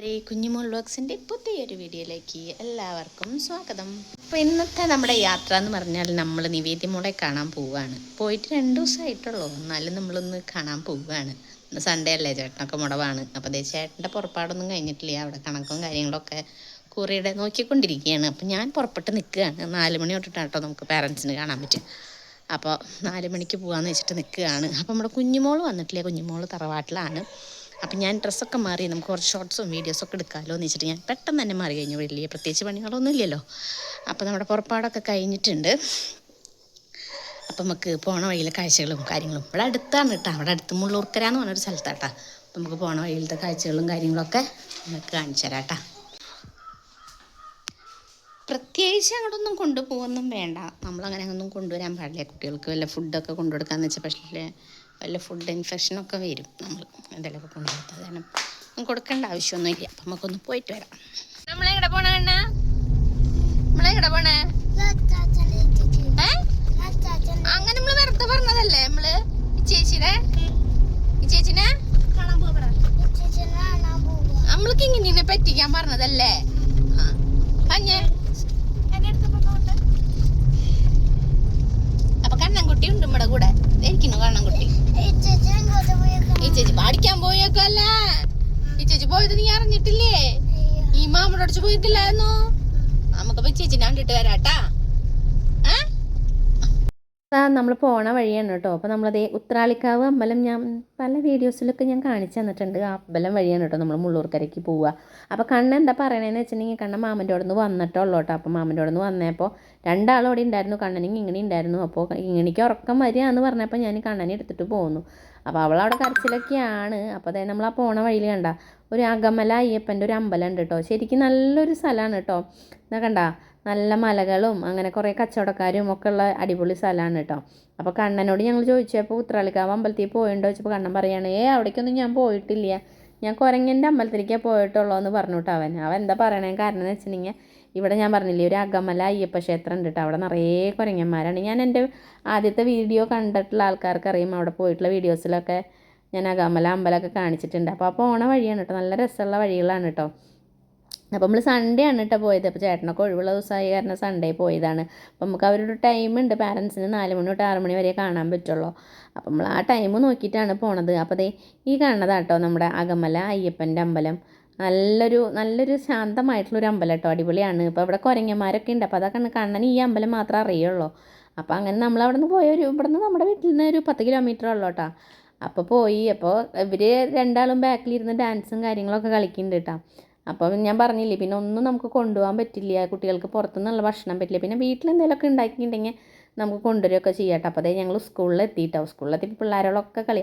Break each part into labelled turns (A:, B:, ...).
A: കൂട്ടുകാരെ കുഞ്ഞുമോൾ വ്ളോഗ്സിന്റെ പുതിയൊരു വീഡിയോയിലേക്ക് എല്ലാവർക്കും സ്വാഗതം. അപ്പോൾ ഇന്നത്തെ നമ്മുടെ യാത്ര എന്ന് പറഞ്ഞാൽ നമ്മൾ നിവേദ്യമോളെ കാണാൻ പോവുകയാണ്. പോയിട്ട് രണ്ട് ദിവസമായിട്ടുള്ളൂ. എന്നാലും നമ്മളൊന്ന് കാണാൻ പോവുകയാണ്. ഇന്ന് സൺഡേ അല്ലേ ചേട്ടനൊക്കെ മുടവാണ്. അപ്പോൾ അതേ ചേട്ടന്റെ പുറപ്പാടൊന്നും കഴിഞ്ഞിട്ടില്ല. അവിടെ കണക്കും കാര്യങ്ങളൊക്കെ കുറിയുടെ നോക്കിക്കൊണ്ടിരിക്കുകയാണ്. അപ്പോൾ ഞാൻ പുറപ്പെട്ട് നിൽക്കുകയാണ്. നാല് മണി തൊട്ടിട്ടാണ് കേട്ടോ നമുക്ക് പാരൻസിന് കാണാൻ പറ്റും അപ്പോൾ നാല് മണിക്ക് പോകാമെന്ന് വെച്ചിട്ട് നിൽക്കുകയാണ്. അപ്പോൾ നമ്മുടെ കുഞ്ഞുമോൾ വന്നിട്ടില്ലേ? കുഞ്ഞുമോൾ തറവാട്ടിലാണ്. അപ്പം ഞാൻ ഡ്രസ്സൊക്കെ മാറി നമുക്ക് കുറച്ച് ഷോർട്സും വീഡിയോസൊക്കെ എടുക്കാമല്ലോ എന്ന് വെച്ചിട്ട് ഞാൻ പെട്ടെന്ന് തന്നെ മാറി കഴിഞ്ഞു. വലിയ പ്രത്യേകിച്ച് പണികളൊന്നും ഇല്ലല്ലോ. അപ്പോൾ നമ്മുടെ പുറപ്പാടൊക്കെ കഴിഞ്ഞിട്ടുണ്ട്. അപ്പം നമുക്ക് പോണ വഴിയിലെ കാഴ്ചകളും കാര്യങ്ങളും. ഇവിടെ അടുത്താണ് കേട്ടോ. അവിടെ അടുത്ത് മുള്ളൂർക്കര എന്ന് പറഞ്ഞൊരു സ്ഥലത്താട്ടാ. അപ്പം നമുക്ക് പോണ വഴിയിലത്തെ കാഴ്ചകളും കാര്യങ്ങളൊക്കെ നമുക്ക് കാണിച്ചു തരാം കേട്ടോ. പ്രത്യേകിച്ച് അങ്ങോട്ടൊന്നും കൊണ്ടുപോകൊന്നും വേണ്ട. നമ്മളങ്ങനെ ഒന്നും കൊണ്ടുവരാൻ പാടില്ല. കുട്ടികൾക്ക് വല്ല ഫുഡൊക്കെ കൊണ്ടുകൊടുക്കാന്ന് വെച്ചാൽ പക്ഷേ വല്ല ഫുഡ് ഇൻഫെക്ഷനൊക്കെ വരും നമ്മൾ എന്തെങ്കിലുമൊക്കെ കാരണം ഒന്നും കൊടുക്കേണ്ട ആവശ്യമൊന്നുമില്ല. അപ്പം നമുക്കൊന്ന് പോയിട്ട് വരാം. നമ്മളെങ്ങടെ പോണ കണ്ണ നമ്മളെങ്ങടെ പോണേ ഏ അങ്ങനെ നമ്മൾ വെറുതെ പറഞ്ഞതല്ലേ നമ്മൾ ഈ ചേച്ചിനെ ഈ ചേച്ചിനെ നമ്മൾക്ക് ഇങ്ങനെ പറ്റിക്കാൻ പറഞ്ഞതല്ലേ ആ പഞ്ഞേ അപ്പൊ കണ്ണൻകുട്ടി ഉണ്ട് നമ്മുടെ കൂടെ ഇരിക്കുന്നു കണ്ണൻകുട്ടി ഈ ചേച്ചി പാടിക്കാൻ പോയേക്കല്ല ഈ ചേച്ചി അറിഞ്ഞിട്ടില്ലേ ഈ അടിച്ച് പോയിട്ടില്ലായിരുന്നു നമുക്ക് ഈ ചേച്ചിനെ കണ്ടിട്ട് വരാട്ടാ. നമ്മൾ പോണ വഴിയാണ് കേട്ടോ അപ്പോൾ നമ്മളതേ ഉത്രാളിക്കാവ് അമ്പലം ഞാൻ പല വീഡിയോസിലൊക്കെ ഞാൻ കാണിച്ചു തന്നിട്ടുണ്ട്. ആ അമ്പലം വഴിയാണ് കേട്ടോ നമ്മൾ മുള്ളൂർക്കരയ്ക്ക് പോവുക. അപ്പോൾ കണ്ണ എന്താ പറയണതെന്ന് വെച്ചിട്ടുണ്ടെങ്കിൽ കണ്ണ മാമന്റെ അവിടെ നിന്ന് വന്നിട്ടുള്ളൂ കേട്ടോ അപ്പോൾ മാമന്റെ അവിടെ നിന്ന് വന്നപ്പോൾ രണ്ടാളും അവിടെ ഉണ്ടായിരുന്നു കണ്ണനും ഇങ്ങനെ ഉണ്ടായിരുന്നു അപ്പോൾ ഇങ്ങനെക്ക് ഉറക്കം വരിക എന്ന് പറഞ്ഞപ്പോൾ ഞാൻ കണ്ണനെ എടുത്തിട്ട് പോന്നു. അപ്പോൾ അവളവിടെ കരച്ചിലൊക്കെയാണ്. അപ്പോൾ അതായത് നമ്മൾ ആ പോണ വഴിയിൽ കണ്ട ഒരു അകമല അയ്യപ്പന്റെ ഒരു അമ്പലം ഉണ്ട് കേട്ടോ ശരിക്കും നല്ലൊരു സ്ഥലമാണ് കേട്ടോ എന്നാ കണ്ട നല്ല മലകളും അങ്ങനെ കുറേ കച്ചവടക്കാരും ഒക്കെ ഉള്ള അടിപൊളി സ്ഥലമാണ് കേട്ടോ. അപ്പോൾ കണ്ണനോട് ഞങ്ങൾ ചോദിച്ചപ്പോൾ ഉത്രാളിക്കാവ് അമ്പലത്തിൽ പോയിട്ടുണ്ടോ ചോദിച്ചപ്പോൾ കണ്ണൻ പറയാണ് ഏ അവിടേക്കൊന്നും ഞാൻ പോയിട്ടില്ല. ഞാൻ കുരങ്ങന്റെ അമ്പലത്തിലേക്കേ പോയിട്ടുള്ളൂ എന്ന് പറഞ്ഞു അവൻ. അവൻ എന്താ പറയണേ കാരണം എന്ന് വെച്ചിട്ടുണ്ടെങ്കിൽ ഇവിടെ ഞാൻ പറഞ്ഞില്ലേ ഒരു അകമല അയ്യപ്പ ക്ഷേത്രം ഉണ്ട് കേട്ടോ. അവിടെ നിറയെ കുരങ്ങന്മാരാണ്. ഞാൻ എന്റെ ആദ്യത്തെ വീഡിയോ കണ്ടിട്ടുള്ള ആൾക്കാർക്ക് അറിയും അവിടെ പോയിട്ടുള്ള വീഡിയോസിലൊക്കെ ഞാൻ അകമല അമ്പലമൊക്കെ കാണിച്ചിട്ടുണ്ട്. അപ്പോൾ ആ പോണ വഴിയാണ് കേട്ടോ. നല്ല രസമുള്ള വഴികളാണ് കേട്ടോ. അപ്പോൾ നമ്മൾ സൺഡേ ആണ് കേട്ടോ പോയത്. അപ്പോൾ ചേട്ടനൊക്കെ ഒഴിവുള്ള ദിവസമായി കാരണം സൺഡേ പോയതാണ്. അപ്പോൾ നമുക്ക് അവരൊരു ഉണ്ട്. പാരൻസിന് നാല് മണി തൊട്ട് ആറ് മണി വരെ കാണാൻ പറ്റുള്ളൂ. അപ്പോൾ നമ്മൾ ആ ടൈം നോക്കിയിട്ടാണ് പോണത്. അപ്പോൾ ദേ ഈ കാണുന്നതാട്ടോ നമ്മുടെ അകമല അയ്യപ്പന്റെ അമ്പലം. നല്ലൊരു നല്ലൊരു ശാന്തമായിട്ടുള്ളൊരു അമ്പലം കേട്ടോ അടിപൊളിയാണ്. ഇപ്പോൾ ഇവിടെ കുരങ്ങന്മാരൊക്കെ ഉണ്ട്. അപ്പോൾ അതൊക്കെ കാണാൻ ഈ അമ്പലം മാത്രമേ അറിയുള്ളൂ. അപ്പോൾ അങ്ങനെ നമ്മൾ അവിടെ നിന്ന് പോയ ഒരു ഇവിടെ നിന്ന് നമ്മുടെ വീട്ടിൽ നിന്ന് ഒരു പത്ത് കിലോമീറ്റർ ഉള്ളൂ കേട്ടോ അപ്പോൾ പോയി. അപ്പോൾ ഇവർ രണ്ടാളും ബാക്കിലിരുന്ന് ഡാൻസും കാര്യങ്ങളൊക്കെ കളിക്കുന്നുണ്ട് കേട്ടോ അപ്പം ഞാൻ പറഞ്ഞില്ലേ പിന്നെ ഒന്നും നമുക്ക് കൊണ്ടുപോകാൻ പറ്റില്ല കുട്ടികൾക്ക് പുറത്തുനിന്നുള്ള ഭക്ഷണം പറ്റില്ല. പിന്നെ വീട്ടിൽ എന്തെങ്കിലുമൊക്കെ ഉണ്ടാക്കിയിട്ടുണ്ടെങ്കിൽ നമുക്ക് കൊണ്ടുവരികയൊക്കെ ചെയ്യാം കേട്ടോ. അപ്പോൾ അതേ ഞങ്ങൾ സ്കൂളിൽ എത്തിയിട്ടോ സ്കൂളിലെത്തി പിള്ളേരോടൊക്കെ കളി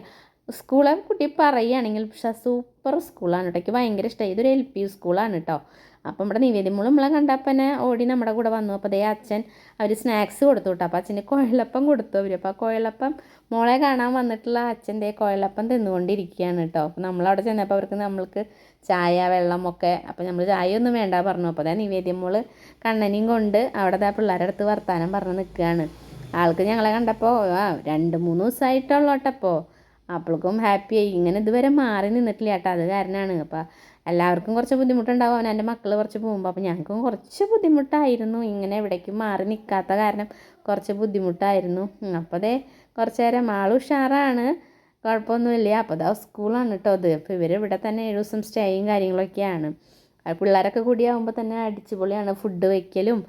A: സ്കൂളെ കുട്ടി പറയുകയാണെങ്കിൽ പക്ഷേ സൂപ്പർ സ്കൂളാണ് കേട്ടോ. എനിക്ക് ഭയങ്കര ഇഷ്ടമായി ഇതൊരു എൽ പി സ്കൂളാണ് കേട്ടോ. അപ്പം നമ്മുടെ നിവേദ്യമോളും നമ്മളെ കണ്ടപ്പനെ ഓടി നമ്മുടെ കൂടെ വന്നു. അപ്പോൾ അതേ അച്ഛൻ അവർ സ്നാക്സ് കൊടുത്തു കേട്ടോ. അപ്പോൾ അച്ഛന് കുഴലപ്പം കൊടുത്തു അവർ അപ്പോൾ ആ കുഴലപ്പം മോളെ കാണാൻ വന്നിട്ടുള്ള അച്ഛന്റെ കുഴലപ്പം തിന്നുകൊണ്ടിരിക്കുകയാണ് കേട്ടോ. അപ്പോൾ നമ്മളവിടെ ചെന്നപ്പോൾ അവർക്ക് നമ്മൾക്ക് ചായ വെള്ളം ഒക്കെ അപ്പോൾ നമ്മൾ ചായ ഒന്നും വേണ്ട പറഞ്ഞു. അപ്പോൾ അതേ നിവേദ്യമോൾ കണ്ണനെയും കൊണ്ട് അവിടെ ആ പിള്ളേരുടെ അടുത്ത് വർത്താനം പറഞ്ഞ് നിൽക്കുകയാണ്. ആൾക്ക് ഞങ്ങളെ കണ്ടപ്പോൾ ആ രണ്ട് മൂന്ന് ദിവസമായിട്ടുള്ളൂ കേട്ടപ്പോൾ അപ്പോൾക്കും ഹാപ്പിയായി ഇങ്ങനെ ഇതുവരെ മാറി നിന്നിട്ടില്ല കേട്ടോ. അത് കാരണമാണ് അപ്പോൾ എല്ലാവർക്കും കുറച്ച് ബുദ്ധിമുട്ടുണ്ടാവും. അവൻ എന്റെ മക്കൾ കുറച്ച് പോകുമ്പോൾ അപ്പോൾ ഞങ്ങൾക്കും കുറച്ച് ബുദ്ധിമുട്ടായിരുന്നു. ഇങ്ങനെ എവിടേക്കും മാറി നിൽക്കാത്ത കാരണം കുറച്ച് ബുദ്ധിമുട്ടായിരുന്നു. അപ്പോൾ അതേ കുറച്ച് നേരം ആൾ ഉഷാറാണ്. കുഴപ്പമൊന്നുമില്ല. അപ്പോൾ അതാ സ്കൂളാണ് കേട്ടോ അത് അപ്പോൾ ഇവർ ഇവിടെ തന്നെ ഏഴ് ദിവസം സ്റ്റേയും കാര്യങ്ങളൊക്കെയാണ്. പിള്ളേരൊക്കെ കൂടിയാകുമ്പോൾ തന്നെ അടിച്ചുപൊളിയാണ്. ഫുഡ് വയ്ക്കലും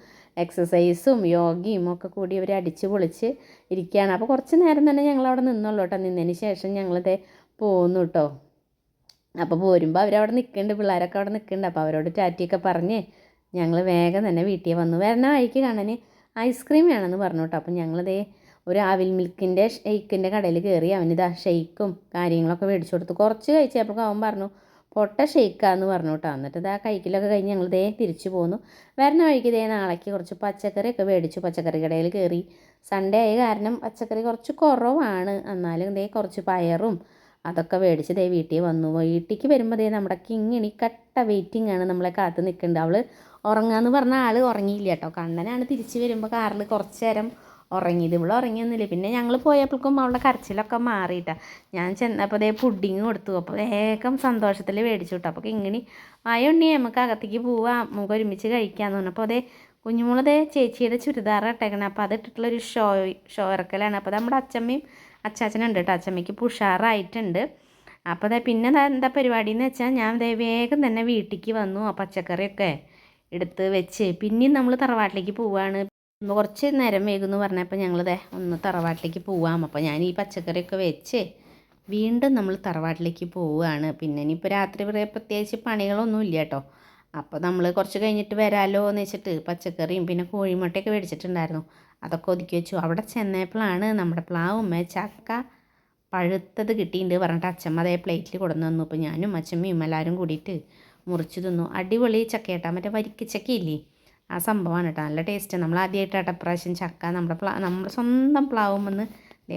A: എക്സസൈസും യോഗയും ഒക്കെ കൂടി ഇവർ അടിച്ച് പൊളിച്ച് ഇരിക്കുകയാണ്. അപ്പോൾ കുറച്ച് നേരം തന്നെ ഞങ്ങൾ അവിടെ നിന്നുള്ളൂ കേട്ടോ നിന്നതിന് ശേഷം ഞങ്ങളത് പോന്നു കേട്ടോ അപ്പോൾ പോരുമ്പോൾ അവരവിടെ നിൽക്കുന്നുണ്ട് പിള്ളേരൊക്കെ അവിടെ നിൽക്കുന്നുണ്ട് അപ്പോൾ അവരോട് ടാറ്റിയൊക്കെ പറഞ്ഞ് ഞങ്ങൾ വേഗം തന്നെ വീട്ടിൽ വന്നു. വരണ വഴിക്ക് കാണാൻ ഐസ്ക്രീം വേണമെന്ന് പറഞ്ഞു കേട്ടോ അപ്പം ഞങ്ങളിതേ ഒരു ആവിൽ മിൽക്കിന്റെ ഷെയ്ക്കിന്റെ കടയിൽ കയറി അവനിതാ ഷെയ്ക്കും കാര്യങ്ങളൊക്കെ മേടിച്ചു കൊടുത്തു. കുറച്ച് കഴിച്ചപ്പോൾ അവൻ പറഞ്ഞു പൊട്ട ഷെയ്ക്കാന്ന് പറഞ്ഞു കേട്ടോ എന്നിട്ട് ഇതാ കഴിക്കലൊക്കെ കഴിഞ്ഞ് ഞങ്ങൾ ദേ തിരിച്ചു പോന്നു. വരുന്ന വഴിക്ക് ദേ നാളേക്ക് കുറച്ച് പച്ചക്കറിയൊക്കെ മേടിച്ചു പച്ചക്കറി കടയിൽ കയറി. സൺഡേ ആയ കാരണം പച്ചക്കറി കുറച്ച് കുറവാണ്. എന്നാലും ദേ കുറച്ച് പയറും അതൊക്കെ മേടിച്ച് ദേ വീട്ടിൽ വന്നു. വീട്ടിലേക്ക് വരുമ്പോൾ ദേ നമ്മുടെ കിങ്ങിണി കട്ട വെയിറ്റിംഗ് ആണ് നമ്മളെ കാത്ത് നിൽക്കുന്നുണ്ട് അവൾ ഉറങ്ങാന്ന് പറഞ്ഞ ആൾ ഉറങ്ങിയില്ല കേട്ടോ. കണ്ണനാണ് തിരിച്ച് വരുമ്പോൾ കാറിൽ കുറച്ച് നേരം ഉറങ്ങിയത് ഇവിടെ ഉറങ്ങിയൊന്നുമില്ല പിന്നെ ഞങ്ങൾ പോയപ്പോഴേക്കും അവളുടെ കരച്ചിലൊക്കെ മാറിയിട്ടാണ് ഞാൻ ചെന്നപ്പോൾ അതേ പുഡിങ് കൊടുത്തു. അപ്പോൾ വേഗം സന്തോഷത്തിൽ മേടിച്ചു വിട്ടു. അപ്പോൾ ഇങ്ങനെ ആയുണ്ണി നമുക്ക് അകത്തേക്ക് പോവാം. നമുക്ക് ഒരുമിച്ച് കഴിക്കാമെന്ന് പറഞ്ഞപ്പോൾ അതേ കുഞ്ഞുമോളതേ ചേച്ചിയുടെ ചുരിദാർ ഇട്ടേക്കണം. അപ്പോൾ അത് ഇട്ടിട്ടുള്ളൊരു ഷോ ഷോ ഇറക്കലാണ് അപ്പോൾ നമ്മുടെ അച്ചമ്മയും അച്ചാച്ചനുണ്ട് കേട്ടോ. അച്ചമ്മയ്ക്ക് പുഷാറായിട്ടുണ്ട് അപ്പോൾ അതെ പിന്നെ എന്താ പരിപാടി എന്ന് വെച്ചാൽ ഞാൻ ദേ വേഗം തന്നെ വീട്ടിലേക്ക് വന്നു ആ പച്ചക്കറിയൊക്കെ എടുത്ത് വെച്ച്. പിന്നെയും നമ്മൾ തറവാട്ടിലേക്ക് പോവാണ്. ഇന്ന് കുറച്ച് നേരം വൈകുമെന്ന് പറഞ്ഞപ്പോൾ ഞങ്ങൾ ദേ ഒന്ന് തറവാട്ടിലേക്ക് പോവാം. അപ്പോൾ ഞാൻ ഈ പച്ചക്കറിയൊക്കെ വെച്ച് വീണ്ടും നമ്മൾ തറവാട്ടിലേക്ക് പോവുകയാണ് പിന്നെ ഇനിയിപ്പോൾ രാത്രി വരെ പ്രത്യേകിച്ച് പണികളൊന്നും ഇല്ല കേട്ടോ അപ്പോൾ നമ്മൾ കുറച്ച് കഴിഞ്ഞിട്ട് വരാമല്ലോ എന്ന് വെച്ചിട്ട് പച്ചക്കറിയും പിന്നെ കോഴിമുട്ടയൊക്കെ മേടിച്ചിട്ടുണ്ടായിരുന്നു. അതൊക്കെ ഒതുക്കി വെച്ചു. അവിടെ ചെന്നപ്പോഴാണ് നമ്മുടെ പ്ലാവുമ്മ ചക്ക പഴുത്തത് കിട്ടിയിട്ടുണ്ട് പറഞ്ഞിട്ട് അച്ഛമ്മ അതേ പ്ലേറ്റിൽ കൊടുന്നു തന്നു. അപ്പോൾ ഞാനും അച്ഛമ്മയും എല്ലാവരും കൂടിയിട്ട് മുറിച്ച് തിന്നു. അടിപൊളി ചക്കയേട്ടാ. മറ്റേ വരിക്ക ചക്കയില്ലേ ആ സംഭവമാണ് കേട്ടോ നല്ല ടേസ്റ്റ് നമ്മൾ ആദ്യമായിട്ട് പ്രാവശ്യം ചക്ക നമ്മുടെ പ്ലാ നമ്മുടെ സ്വന്തം പ്ലാവുമെന്ന്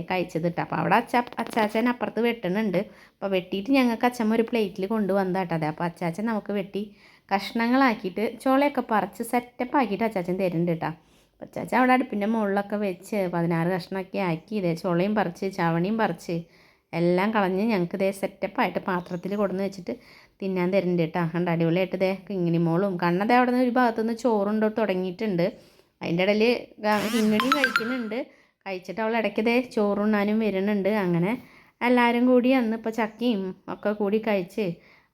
A: കഴിച്ചത് കേട്ടോ അപ്പോൾ അവിടെ അച്ചാ അച്ചാച്ചൻ അപ്പുറത്ത് വെട്ടണുണ്ട് അപ്പോൾ വെട്ടിയിട്ട് ഞങ്ങൾക്ക് അച്ഛമ്മ ഒരു പ്ലേറ്റിൽ കൊണ്ടുവന്നതാട്ടോ അതെ. അപ്പോൾ അച്ചാച്ചൻ നമുക്ക് വെട്ടി കഷ്ണങ്ങളാക്കിയിട്ട് ചോളയൊക്കെ പറിച്ച് സെറ്റപ്പ് ആക്കിയിട്ട് അച്ചാച്ചൻ തരുന്നുണ്ട് കേട്ടോ. അപ്പോൾ അച്ചാച്ചൻ അവിടെ അടുപ്പിന്റെ മുകളിലൊക്കെ വെച്ച് പതിനാറ് കഷ്ണമൊക്കെ ആക്കി ഇതേ ചോളയും പറിച്ച് ചവണിയും പറിച്ച് എല്ലാം കളഞ്ഞ് ഞങ്ങൾക്ക് ഇതേ സെറ്റപ്പായിട്ട് പാത്രത്തിൽ കൊടുന്ന് വെച്ചിട്ട് തിന്നാൻ തരുന്നുണ്ട് കേട്ടോ കണ്ട അടിപൊളിയായിട്ട് ദേ കിങ്ങിണി മോളും കണ്ണതേ അവിടെ നിന്ന് ഒരു ഭാഗത്തുനിന്ന് ചോറുണ്ടോ തുടങ്ങിയിട്ടുണ്ട്. അതിന്റെ ഇടയിൽ കിങ്ങിണിയും കഴിക്കുന്നുണ്ട്. കഴിച്ചിട്ട് അവൾ ഇടയ്ക്ക് ദേ ചോറുണ്ണാനും വരുന്നുണ്ട്. അങ്ങനെ എല്ലാവരും കൂടി അന്ന് ഇപ്പോൾ ചക്കയും ഒക്കെ കൂടി കഴിച്ച്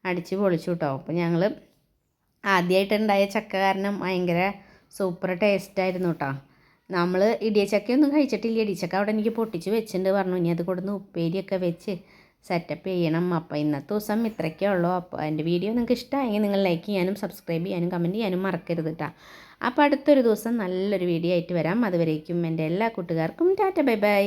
A: അടിച്ച് പൊളിച്ചു കേട്ടോ അപ്പോൾ ഞങ്ങൾ ആദ്യമായിട്ടുണ്ടായ ചക്ക കാരണം ഭയങ്കര സൂപ്പർ ടേസ്റ്റായിരുന്നു കേട്ടോ നമ്മൾ ഇടിയച്ചക്കയൊന്നും കഴിച്ചിട്ടില്ല. ഇടിച്ചക്ക അവിടെ എനിക്ക് പൊട്ടിച്ച് വെച്ചിട്ടുണ്ട്. പറഞ്ഞു ഇനി അത് കൊടുന്ന് ഉപ്പേരിയൊക്കെ വെച്ച് സെറ്റപ്പ് ചെയ്യണം. അപ്പോൾ ഇന്നത്തെ ദിവസം ഇത്രയ്ക്കേ ഉള്ളൂ. അപ്പോൾ എന്റെ വീഡിയോ നിങ്ങൾക്ക് ഇഷ്ടമായെങ്കിൽ നിങ്ങൾ ലൈക്ക് ചെയ്യാനും സബ്സ്ക്രൈബ് ചെയ്യാനും കമന്റ് ചെയ്യാനും മറക്കരുത് കേട്ടോ അപ്പോൾ അടുത്തൊരു ദിവസം നല്ലൊരു വീഡിയോ ആയിട്ട് വരാം. അതുവരേക്കും എന്റെ എല്ലാ കൂട്ടുകാർക്കും ടാറ്റ ബൈ ബൈ.